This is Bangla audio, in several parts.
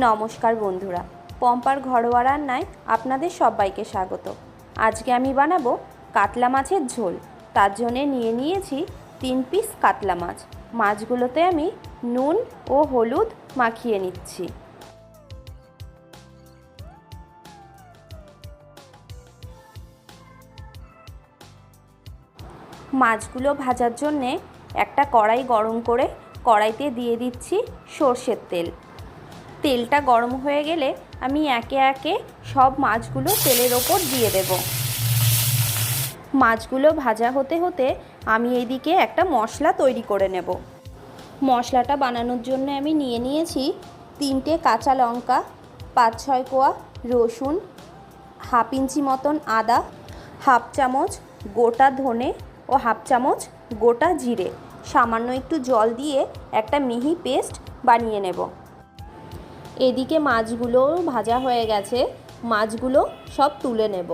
নমস্কার বন্ধুরা, পম্পার ঘরোয়া রান্নায় আপনাদের সবাইকে স্বাগত। আজকে আমি বানাবো কাতলা মাছের ঝোল। তার জন্যে নিয়ে নিয়েছি তিন পিস কাতলা মাছ। মাছগুলোতে আমি নুন ও হলুদ মাখিয়ে নিচ্ছি। মাছগুলো ভাজার জন্যে একটা কড়াই গরম করে কড়াইতে দিয়ে দিচ্ছি সর্ষের তেল। তেলটা গরম হয়ে গেলে আমি একে একে সব মাছগুলো তেলের ওপর দিয়ে দেব। মাছগুলো ভাজা হতে হতে আমি এইদিকে একটা মশলা তৈরি করে নেব। মশলাটা বানানোর জন্য আমি নিয়ে নিয়েছি তিনটে কাঁচা লঙ্কা, পাঁচ ছয় কোয়া রসুন, হাফ ইঞ্চি মতন আদা, হাফ চামচ গোটা ধনে ও হাফ চামচ গোটা জিরে। সামান্য একটু জল দিয়ে একটা মিহি পেস্ট বানিয়ে নেব। এদিকে মাছগুলো ভাজা হয়ে গেছে, মাছগুলো সব তুলে নেব।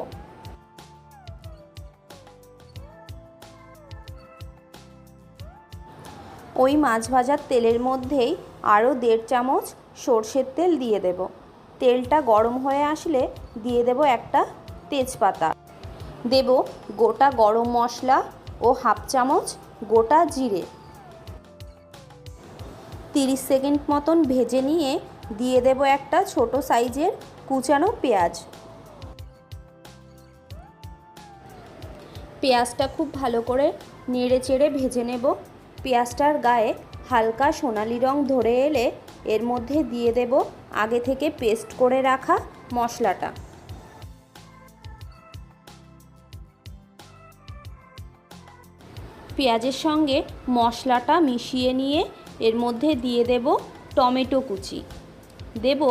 ওই মাছ ভাজার তেলের মধ্যেই আরও দেড় চামচ সর্ষের তেল দিয়ে দেব। তেলটা গরম হয়ে আসলে দিয়ে দেব একটা তেজপাতা। দেব গোটা গরম মশলা ও হাফ চামচ গোটা জিরে। তিরিশ সেকেন্ড মতন ভেজে নিয়ে দিয়ে দেব একটা ছোট সাইজের কুচানো পেঁয়াজ। পেঁয়াজটা খুব ভালো করে নেড়ে চেড়ে ভেজে নেব। পেঁয়াজটার গায়ে হালকা সোনালি রং ধরে এলে এর মধ্যে দিয়ে দেব আগে থেকে পেস্ট করে রাখা মশলাটা। পেঁয়াজের সঙ্গে মশলাটা মিশিয়ে নিয়ে এর মধ্যে দিয়ে দেব টমেটো কুচি। দেব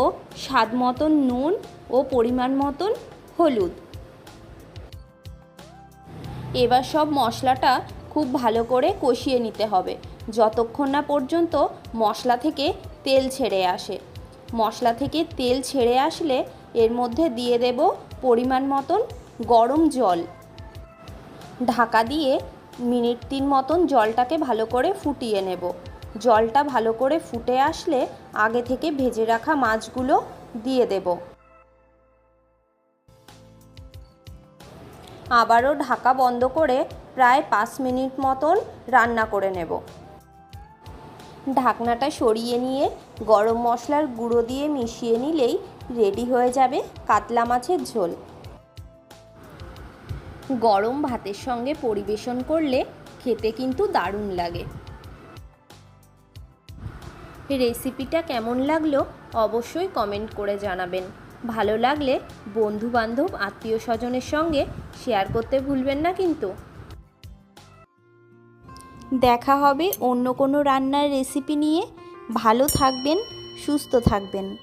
স্বাদ মতন নুন ও পরিমাণ মতন হলুদ। এবার সব মশলাটা খুব ভালো করে কষিয়ে নিতে হবে। যতক্ষণ না পর্যন্ত মশলা থেকে তেল ছেড়ে আসে। মশলা থেকে তেল ছেড়ে আসলে এর মধ্যে দিয়ে দেব পরিমাণ মতন গরম জল। ঢাকা দিয়ে মিনিট তিন মতন জলটাকে ভালো করে ফুটিয়ে নেব। জলটা ভালো করে ফুটে আসলে আগে থেকে ভেজে রাখা মাছগুলো দিয়ে দেব। আবারও ঢাকা বন্ধ করে প্রায় পাঁচ মিনিট মতন রান্না করে নেব। ঢাকনাটা সরিয়ে নিয়ে গরম মশলার গুঁড়ো দিয়ে মিশিয়ে নিলেই রেডি হয়ে যাবে কাতলা মাছের ঝোল। গরম ভাতের সঙ্গে পরিবেশন করলে খেতে কিন্তু দারুণ লাগে। রেসিপিটা কেমন লাগল অবশ্যই কমেন্ট করে জানাবেন। ভালো লাগলে বন্ধু বান্ধব আত্মীয় স্বজনের সঙ্গে শেয়ার করতে ভুলবেন না কিন্তু। দেখা হবে অন্য কোনো রান্নার রেসিপি নিয়ে। ভালো থাকবেন, সুস্থ থাকবেন।